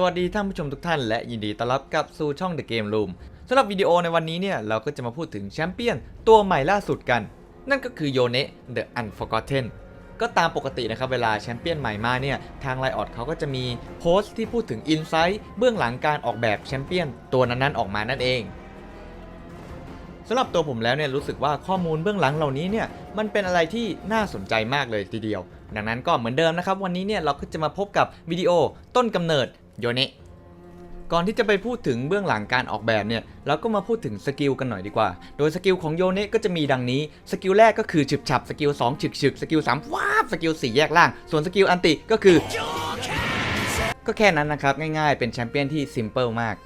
สวัสดีท่านผู้ชมทุกท่านและยินดีต้อนรับกลับสู่ช่อง The Game Room สำหรับวิดีโอในวันนี้เนี่ยเราก็จะมาพูดถึงแชมเปี้ยนตัวใหม่ล่าสุดกัน นั่นก็คือโยเนะ The Unforgotten ก็ตามปกตินะครับเวลาแชมเปี้ยนใหม่มาเนี่ยทางไลออดเขาก็จะมีโพสต์ที่พูดถึงอินไซต์เบื้องหลังการออกแบบแชมเปี้ยนตัวนั้นๆออกมานั่นเองสำหรับตัวผมแล้วเนี่ยรู้สึกว่าข้อมูลเบื้องหลังเหล่านี้เนี่ยมันเป็นอะไรที่น่าสนใจมากเลยทีเดียว ดังนั้นก็เหมือนเดิมนะครับ วันนี้เนี่ยเราก็จะมาพบกับวิดีโอต้นกำเนิด โยเนะก่อนที่จะไปพูดถึงเบื้องหลังการออกแบบเนี่ยเราก็มาพูดถึงสกิลกันหน่อยดีกว่า โดยสกิลของโยเนะก็จะมีดังนี้ สกิลแรกก็คือฉึบฉับ สกิล2ฉึกฉึกสกิล3ว้าบสกิล4แยกล่าง ส่วนสกิลอันติก็คือ ก็แค่นั้นนะครับ ง่ายๆ เป็นแชมเปี้ยนที่ซิมเ l ิลมาก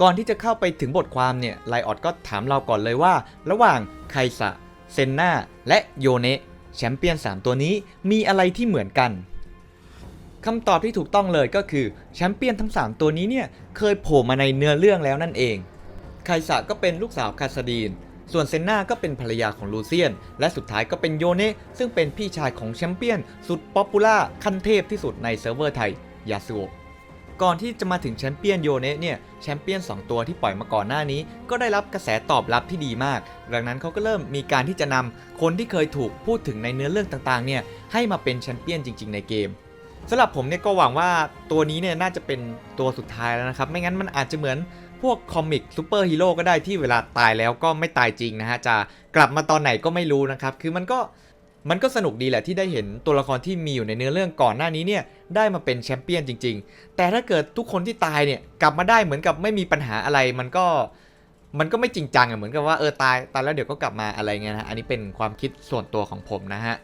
ก่อนที่จะเข้าไปถึงบทความเนี่ยไลออดก็ถามเราก่อนเลยว่า ระหว่างไคสะเซนนาและโยเนะแชมเปี้ยน 3 ตัวนี้มีอะไรที่เหมือนกัน คำตอบที่ถูกต้องเลยก็คือแชมเปี้ยนทั้ง 3 ตัวนี้เนี่ยเคยโผล่มาในเนื้อเรื่องแล้วนั่นเอง ไคสะก็เป็นลูกสาวคาสดีน ส่วนเซนนาก็เป็นภรรยาของลูเซียน และสุดท้ายก็เป็นโยเนะซึ่งเป็นพี่ชายของแชมเปี้ยน สุดป๊อปปูล่าขั้นเทพที่สุดในเซิร์ฟเวอร์ไทย ยาสุโอะก่อนที่จะมาถึงแชมเปี้ยนโยเนะเนี่ยแชมเปี้ยน 2 ตัวที่ปล่อยมาก่อนหน้านี้ ก็ได้รับกระแสตอบรับที่ดีมาก ดังนั้นเขาก็เริ่มมีการที่จะนำคนที่เคยถูกพูดถึงในเนื้อเรื่องต่างๆเนี่ยให้มาเป็นแชมเปี้ยนจริง ๆ ในเกม สำหรับผมเนี่ยก็หวังว่าตัวนี้เนี่ยน่าจะเป็นตัวสุดท้ายแล้วนะครับ ไม่งั้นมันอาจจะเหมือนพวกคอมิกซูเปอร์ฮีโร่ก็ได้ที่เวลาตายแล้วก็ไม่ตายจริงนะฮะ จะกลับมาตอนไหนก็ไม่รู้นะครับ คือมันก็มันก็สนุกดีแหละที่ได้เห็นตัวละครที่มีอยู่ในเนื้อเรื่องก่อนหน้านี้เนี่ยได้มาเป็นแชมเปี้ยนจริง ๆ แต่ถ้าเกิดทุกคนที่ตายเนี่ยกลับมาได้เหมือนกับไม่มีปัญหาอะไรมันก็มันก็ไม่จริงจังอะเหมือนกับว่าเออตายตายแล้วเดี๋ยวก็กลับมาอะไรเงี้ยนะฮะอันนี้เป็นความคิดส่วนตัวของผมนะฮะ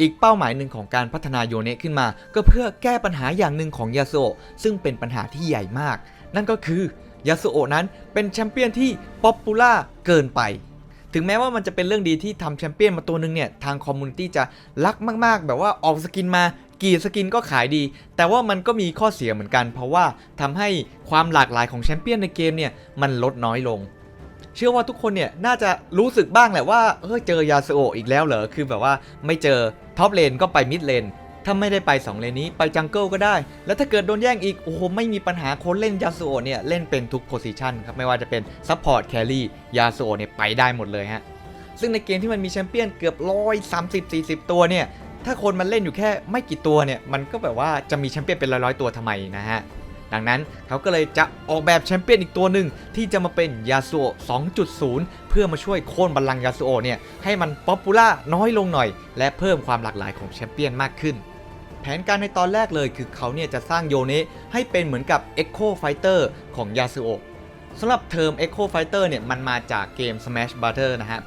อีกเป้าหมายหนึ่งของการพัฒนาโยเนะขึ้นมา ก็เพื่อแก้ปัญหาอย่างหนึ่งของยาสุโอะซึ่งเป็นปัญหาที่ใหญ่มาก นั่นก็คือยาสุโอะนั้นเป็นแชมเปี้ยนที่ป๊อปปูล่าเกินไป ถึงแม้ว่ามันจะเป็นเรื่องดีที่ทำแชมเปี้ยนมาตัวหนึงเนี่ย ทางคอมมูนิตี้จะรักมาก ๆ แบบว่าออกสกินมากี่สกินก็ขายดี แต่ว่ามันก็มีข้อเสียเหมือนกัน เพราะว่าทำให้ความหลากหลายของแชมเปี้ยนในเกมเนี่ยมันลดน้อยลง เชื่อว่าทุกคนเนี่ยน่าจะรู้สึกบ้างแหละว่าเฮ้ยเจอยาสโอะอีกแล้วเหรอ คือแบบว่าไม่เจอ ท็อปเลนก็ไปมิดเลนถ้าไม่ได้ไป 2 เลนนี้ไปจังเกิลก็ได้ แล้วถ้าเกิดโดนแย่งอีก โอ้โห ไม่มีปัญหาคนเล่นยาสุโอเนี่ย เล่นเป็นทุกโพซิชันครับ ไม่ว่าจะเป็นซัพพอร์ตแครี่ยาสุโอเนี่ย ไปได้หมดเลยฮะ ซึ่งในเกมที่มันมีแชมเปี้ยนเกือบร้อยสามสิบสี่สิบตัวเนี่ย ถ้าคนมันเล่นอยู่แค่ไม่กี่ตัวเนี่ย มันก็แบบว่าจะมีแชมเปี้ยนเป็นร้อยๆตัวทำไมนะฮะ ดังนั้นเขาก็เลยจะออกแบบแชมเปี้ยนอีกตัวหนึ่งที่จะมาเป็นยาสุโอะ2.0 เพื่อมาช่วยโค่นบัลลังก์ยาสุโอะเนี่ยให้มันป๊อปปูล่าน้อยลงหน่อย และเพิ่มความหลากหลายของแชมเปี้ยนมากขึ้น แผนการในตอนแรกเลยคือเขาเนี่ยจะสร้างโยเนะให้เป็นเหมือนกับ Echo Fighter ของยาสุโอะสำหรับเทอม Echo Fighter เนี่ยมันมาจากเกม Smash Brother นะฮะ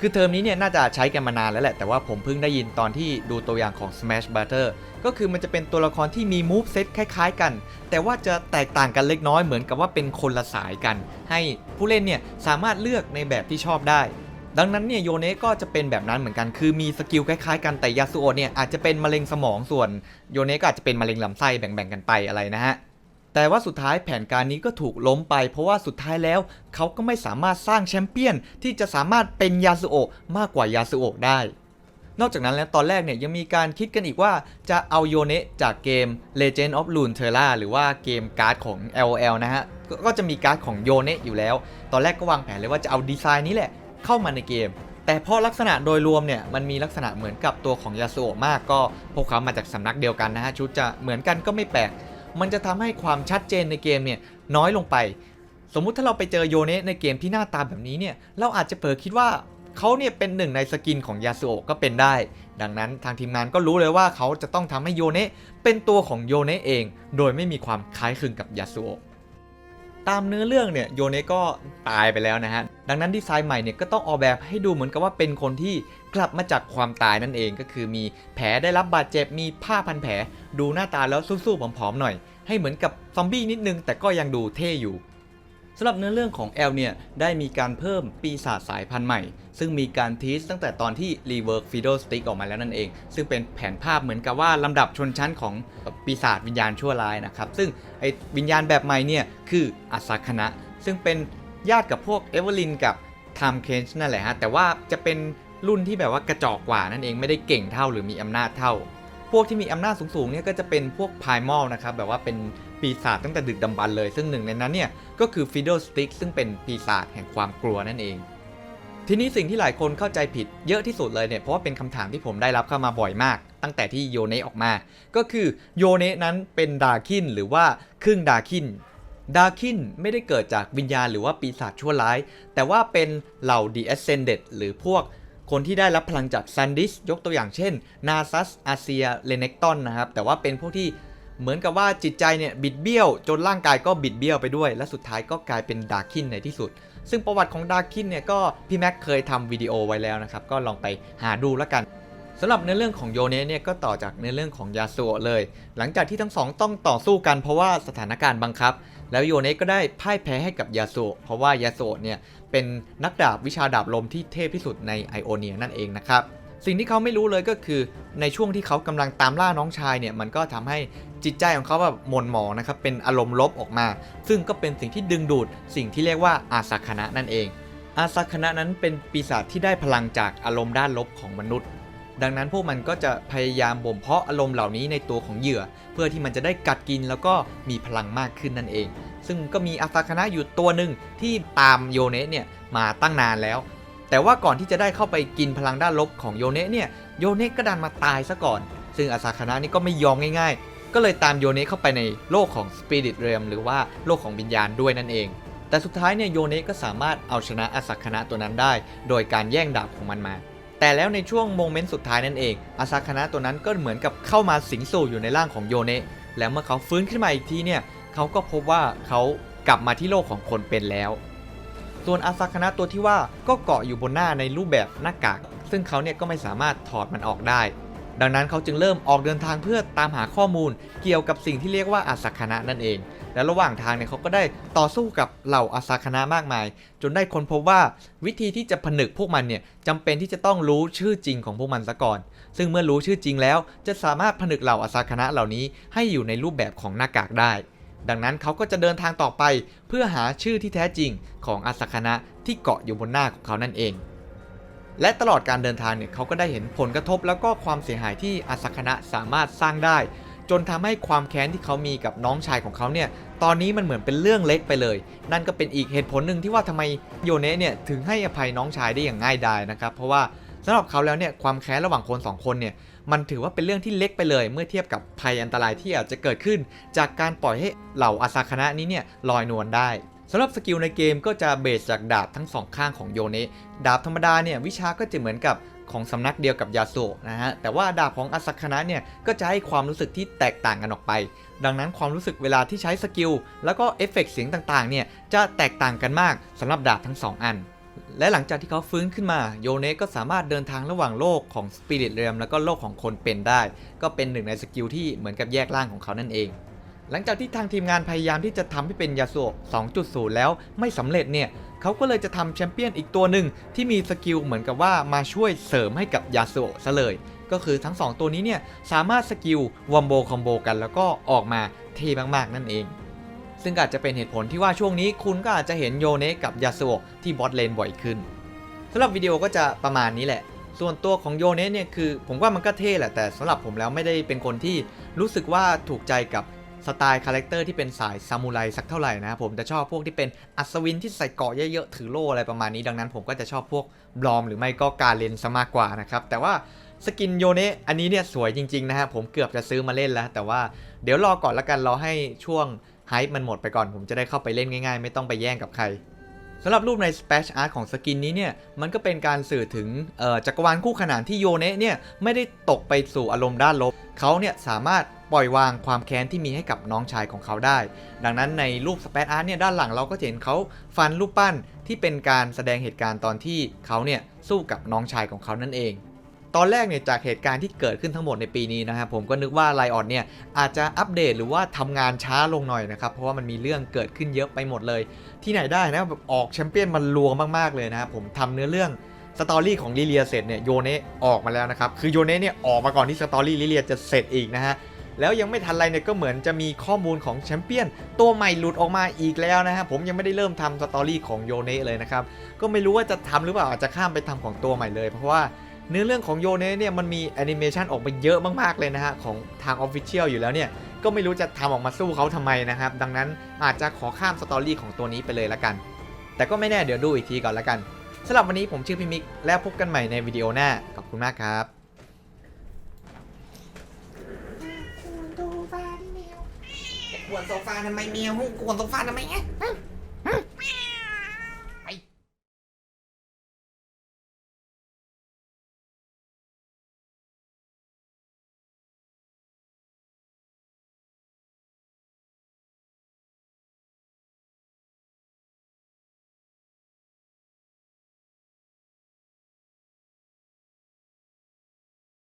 คือเทอมนี้เนี่ยน่าจะใช้กันมานานแล้วแหละ แต่ว่าผมเพิ่งได้ยินตอนที่ดูตัวอย่างของ Smash Brother ก็คือมันจะเป็นตัวละครที่มี move set คล้ายๆกัน แต่ว่าจะแตกต่างกันเล็กน้อยเหมือนกับว่าเป็นคนละสายกัน ให้ผู้เล่นเนี่ยสามารถเลือกในแบบที่ชอบได้ ดังนั้นเนี่ยโยเนะก็จะเป็นแบบนั้นเหมือนกัน คือมีสกิลคล้ายๆกันแต่ยาสุโอเนี่ยอาจจะเป็นมะเร็งสมองส่วนโยเนะก็อาจจะเป็นมะเร็งลำไส้แบ่งๆกันไปอะไรนะฮะ แต่ว่าสุดท้ายแผนการนี้ก็ถูกล้มไป เพราะว่าสุดท้ายแล้วเขาก็ไม่สามารถสร้างแชมเปี้ยนที่จะสามารถเป็นยาสุโอะมากกว่ายาสุโอะได้ นอกจากนั้นแล้วตอนแรกเนี่ยยังมีการคิดกันอีกว่าจะเอาโยเนะจากเกม Legend of Runeterra หรือว่าเกมการ์ดของ LOL นะฮะกก็จะมีการ์ดของโยเนะอยู่แล้ว ตอนแรกก็วางแผนเลยว่าจะเอาดีไซน์นี้แหละเข้ามาในเกมแต่เพราะลักษณะโดยรวมเนี่ยมันมีลักษณะเหมือนกับตัวของยาสุโอะมากก็พวกเขามาจากสำนักเดียวกันนะฮะชุดจะเหมือนกันก็ไม่แปลก มันจะทำให้ความชัดเจนในเกมเนี่ยน้อยลงไป สมมุติถ้าเราไปเจอโยเนะในเกมที่หน้าตาแบบนี้เนี่ยเราอาจจะเผลอคิดว่าเขาเนี่ยเป็นหนึ่งในสกินของยาสุโอะก็เป็นได้ ดังนั้นทางทีมงานก็รู้เลยว่าเขาจะต้องทำให้โยเนะเป็นตัวของโยเนะเอง โดยไม่มีความคล้ายคลึงกับยาสุโอะ ตามเนื้อเรื่องเนี่ยโยเนะก็ตายไปแล้วนะฮะ ดังนั้นดีไซน์ใหม่เนี่ยก็ต้องออกแบบให้ดูเหมือนกับว่าเป็นคนที่กลับมาจากความตายนั่นเองก็คือมีแผลได้รับบาดเจ็บมีผ้าพันแผล ดูหน้าตาแล้วสู้ๆผอมๆหน่อย ให้เหมือนกับซอมบี้นิดนึงแต่ก็ยังดูเท่อยู่ สำหรับเนื้อเรื่องของแอลเนี่ยได้มีการเพิ่มปีศาจสายพันธุ์ใหม่ ซึ่งมีการทีสตั้งแต่ตอนที่ Rework Fiddle Stick ออกมาแล้วนั่นเอง ซึ่งเป็นแผนภาพเหมือนกับว่าลำดับชนชั้นของปีศาจวิญญาณชั่วร้ายนะครับซึ่งไอ้วิญญาณแบบใหม่เนี่ยคืออาซาคณะ ซึ่งเป็นญาติกับพวกเอเวอร์ลินกับไทม์เคนช์นั่นแหละฮะแต่ว่าจะเป็นรุ่นที่แบบว่ากระจอกกว่านั่นเองไม่ได้เก่งเท่าหรือมีอำนาจเท่า พวกที่มีอำนาจสูงๆเนี่ยก็จะเป็นพวกพายมอลนะครับแบบว่าเป็นปีศาจตั้งแต่ดึกดำบรรพ์เลย ซึ่งหนึ่งในนั้นเนี่ยก็คือฟิ d ดสติกซึ่งเป็นปีศาจแห่งความกลัวนั่นเอง ทีนี้สิ่งที่หลายคนเข้าใจผิดเยอะที่สุดเลยเนี่ยเพราะว่าเป็นคำถามที่ผมได้รับเข้ามาบ่อยมาก ตั้งแต่ที่โยเนะออกมา ก็คือโยเนะนั้นเป็นดาคินหรือว่าครึ่งดาคินดาคินไม่ได้เกิดจากวิญญาณหรือว่าปีศาจชั่วร้าย แต่ว่าเป็นเหล่า The Ascended หรือพวก คนที่ได้รับพลังจากซันดิสยกตัวอย่างเช่นนาซัสอาเซียเลเน็กตันนะครับแต่ว่าเป็นพวกที่เหมือนกับว่าจิตใจเนี่ยบิดเบี้ยว จนร่างกายก็บิดเบี้ยวไปด้วย และสุดท้ายก็กลายเป็นดาคินในที่สุด ซึ่งประวัติของดาคินเนี่ยก็พี่แม็กเคยทำวิดีโอไว้แล้วนะครับก็ลองไปหาดูแล้วกัน สำหรับเนื้อเรื่องของโยเนะเนี่ยก็ต่อจากเนื้อเรื่องของยาสุโอะเลย หลังจากที่ทั้งสองต้องต่อสู้กันเพราะว่าสถานการณ์บังคับ แล้วโยเนะก็ได้พ่ายแพ้ให้กับยาสุโอะเพราะว่ายาสุโอะเนี่ยเป็นนักดาบวิชาดาบลมที่เทพที่สุดในไอโอเนียนั่นเองนะครับสิ่งที่เขาไม่รู้เลยก็คือในช่วงที่เขากำลังตามล่าน้องชายเนี่ยมันก็ทำให้จิตใจของเขาแบบหม่นหมองนะครับเป็นอารมณ์ลบออกมา ซึ่งก็เป็นสิ่งที่ดึงดูด สิ่งที่เรียกว่าอาสาคณะนั่นเอง อาสาคณะนั้นเป็นปีศาจที่ได้พลังจากอารมณ์ด้านลบของมนุษย์ ดังนั้นพวกมันก็จะพยายามบ่มเพาะอารมณ์เหล่านี้ในตัวของเหยื่อ เพื่อที่มันจะได้กัดกินแล้วก็มีพลังมากขึ้นนั่นเอง ซึ่งก็มีอาสาคณะอยู่ตัวหนึ่งที่ตามโยเนะเนี่ยมาตั้งนานแล้ว แต่ว่าก่อนที่จะได้เข้าไปกินพลังด้านลบของโยเนะเนี่ยโยเนะก็ดันมาตายซะก่อน ซึ่งอาสาคณะนี่ก็ไม่ยอมง่าย ๆ ก็เลยตามโยเนะเข้าไปในโลกของสปิริตเรียมหรือว่าโลกของวิญญาณด้วยนั่นเองแต่สุดท้ายเนี่ยโยเนะก็สามารถเอาชนะอาสาคณะตัวนั้นได้ โดยการแย่งดาบของมันมา แต่แล้วในช่วงโมเมนต์สุดท้ายนั่นเอง อาซาคณะตัวนั้นก็เหมือนกับเข้ามาสิงสู่อยู่ในร่างของโยเนะแล้วเมื่อเขาฟื้นขึ้นมาอีกทีเนี่ยเขาก็พบว่าเขากลับมาที่โลกของคนเป็นแล้ว ส่วนอาซาคณะตัวที่ว่าก็เกาะอยู่บนหน้าในรูปแบบหน้ากาก ซึ่งเขาเนี่ยก็ไม่สามารถถอดมันออกได้ ดังนั้นเขาจึงเริ่มออกเดินทางเพื่อตามหาข้อมูล เกี่ยวกับสิ่งที่เรียกว่าอาซาคณะนั่นเอง และระหว่างทางเนี่ยเขาก็ได้ต่อสู้กับเหล่าอาซาคณะมากมาย จนได้ค้นพบว่าวิธีที่จะผนึกพวกมันเนี่ยจำเป็นที่จะต้องรู้ชื่อจริงของพวกมันซะก่อน ซึ่งเมื่อรู้ชื่อจริงแล้ว จะสามารถผนึกเหล่าอาซาคณะเหล่านี้ให้อยู่ในรูปแบบของหน้ากากได้ ดังนั้นเขาก็จะเดินทางต่อไป เพื่อหาชื่อที่แท้จริงของอาซาคณะที่เกาะอยู่บนหน้าของเขานั่นเอง และตลอดการเดินทางเนี่ยเขาก็ได้เห็นผลกระทบแล้วก็ความเสียหายที่อาซาคณะสามารถสร้างได้ จนทำให้ความแค้นที่เขามีกับน้องชายของเขาเนี่ยตอนนี้มันเหมือนเป็นเรื่องเล็กไปเลย นั่นก็เป็นอีกเหตุผลหนึ่งที่ว่าทำไมโยเนะเนี่ยถึงให้อภัยน้องชายได้อย่างง่ายดายนะครับเพราะว่าสำหรับเขาแล้วเนี่ยความแค้นระหว่างคนสองคนเนี่ยมันถือว่าเป็นเรื่องที่เล็กไปเลย เมื่อเทียบกับภัยอันตรายที่อาจจะเกิดขึ้น จากการปล่อยให้เหล่าอาซาคณะนี้เนี่ยลอยนวลได้ สำหรับสกิลในเกมก็จะเบสจากดาบทั้งสองข้างของโยเนะดาบธรรมดาเนี่ยวิชาก็จะเหมือนกับของสำนักเดียวกับยาโซะนะฮะ แต่ว่าดาบของอาซาคณะเนี่ยก็จะให้ความรู้สึกที่แตกต่างกันออกไป ดังนั้นความรู้สึกเวลาที่ใช้สกิล แล้วก็เอฟเฟกต์เสียงต่างๆเนี่ยจะแตกต่างกันมากสำหรับดาบทั้งสองอัน และหลังจากที่เขาฟื้นขึ้นมาโยเนะก็สามารถเดินทางระหว่างโลกของสปิริตเรียมแล้วก็โลกของคนเป็นได้ ก็เป็นหนึ่งในสกิลที่เหมือนกับแยกร่างของเขานั่นเอง หลังจากที่ทางทีมงานพยายามที่จะทำให้เป็นยาโซะ2.0 แล้วไม่สำเร็จเนี่ยเขาก็เลยจะทำแชมเปี้ยนอีกตัวหนึ่งที่มีสกิลเหมือนกับว่ามาช่วยเสริมให้กับยาโซะซะเลย ก็คือทั้ง 2 ตัวนี้เนี่ยสามารถสกิลวอมโบคอมโบกันแล้วก็ออกมาเท่มากๆนั่นเอง ซึ่งอาจจะเป็นเหตุผลที่ว่าช่วงนี้คุณก็อาจจะเห็นโยเนะกับยาโซะที่บอทเลนบ่อยขึ้นสำหรับวิดีโอก็จะประมาณนี้แหละส่วนตัวของโยเนะเนี่ยคือผมว่ามันก็เท่แหละแต่สำหรับผมแล้วไม่ได้เป็นคนที่รู้สึกว่าถูกใจกับ สไตล์คาแรคเตอร์ที่เป็นสายซามูไรสักเท่าไหร่นะครับผมจะชอบพวกที่เป็นอัศวินที่ใส่เกราะเยอะๆถือโล่อะไรประมาณนี้ดังนั้นผมก็จะชอบพวกบลอมหรือไม่ก็การเลนซะมากกว่านะครับแต่ว่าสกินโยเนะอันนี้เนี่ยสวยจริงๆนะฮะผมเกือบจะซื้อมาเล่นแล้ว แต่ว่าเดี๋ยวรอก่อนละกันรอให้ช่วงไฮป์มันหมดไปก่อน ผมจะได้เข้าไปเล่นง่ายๆ ไม่ต้องไปแย่งกับใครสำหรับรูปใน Splash Art ของสกินนี้เนี่ย มันก็เป็นการสื่อถึงจักรวาลคู่ขนานที่โยเนะเนี่ย ไม่ได้ตกไปสู่อารมณ์ด้านลบ เขาเนี่ยสามารถ ปล่อยวางความแค้นที่มีให้กับน้องชายของเขาได้ ดังนั้นในรูป Splash Art เนี่ยด้านหลังเราก็จะเห็นเขาฟันรูปปั้นที่เป็นการแสดงเหตุการณ์ตอนที่เขาเนี่ยสู้กับน้องชายของเขานั่นเองตอนแรกเนี่ยจากเหตุการณ์ที่เกิดขึ้นทั้งหมดในปีนี้นะครับผมก็นึกว่าไลออนเนี่ยอาจจะอัปเดตหรือว่าทำงานช้าลงหน่อยนะครับ เพราะว่ามันมีเรื่องเกิดขึ้นเยอะไปหมดเลย ที่ไหนได้นะแบบออกแชมเปี้ยนมันลวมากๆเลยนะครับผมทำเนื้อเรื่องสตอรี่ของลิเลียเสร็จเนี่ยโยเนะออกมาแล้วนะครับ คือโยเนะเนี่ยออกมาก่อนที่สตอรี่ลิเลียจะเสร็จอีกนะฮะ แล้วยังไม่ทันไรเนี่ยก็เหมือนจะมีข้อมูลของแชมเปี้ยน ตัวใหม่หลุดออกมาอีกแล้วนะฮะผมยังไม่ได้เริ่มทำสตอรี่ของโยเนะเลยนะครับ ก็ไม่รู้ว่าจะทำหรือเปล่าอาจจะข้ามไปทำของตัวใหม่เลยเพราะว่าเนื้อเรื่องของโยเนะเนี่ยมันมีแอนิเมชันออกมาเยอะมากๆเลยนะฮะของทางออฟฟิเชียลอยู่แล้วเนี่ยก็ไม่รู้จะทำออกมาสู้เขาทำไมนะครับ ดังนั้นอาจจะขอข้ามสตอรี่ของตัวนี้ไปเลยละกัน แต่ก็ไม่แน่เดี๋ยวดูอีกทีก่อนละกันสำหรับวันนี้ผมชื่อพี่มิก แล้วพบกันใหม่ในวิดีโอหน้าขอบคุณมากครับ กวนโซฟาทำไมเมียวกวนโซฟาทำไมเนี่ย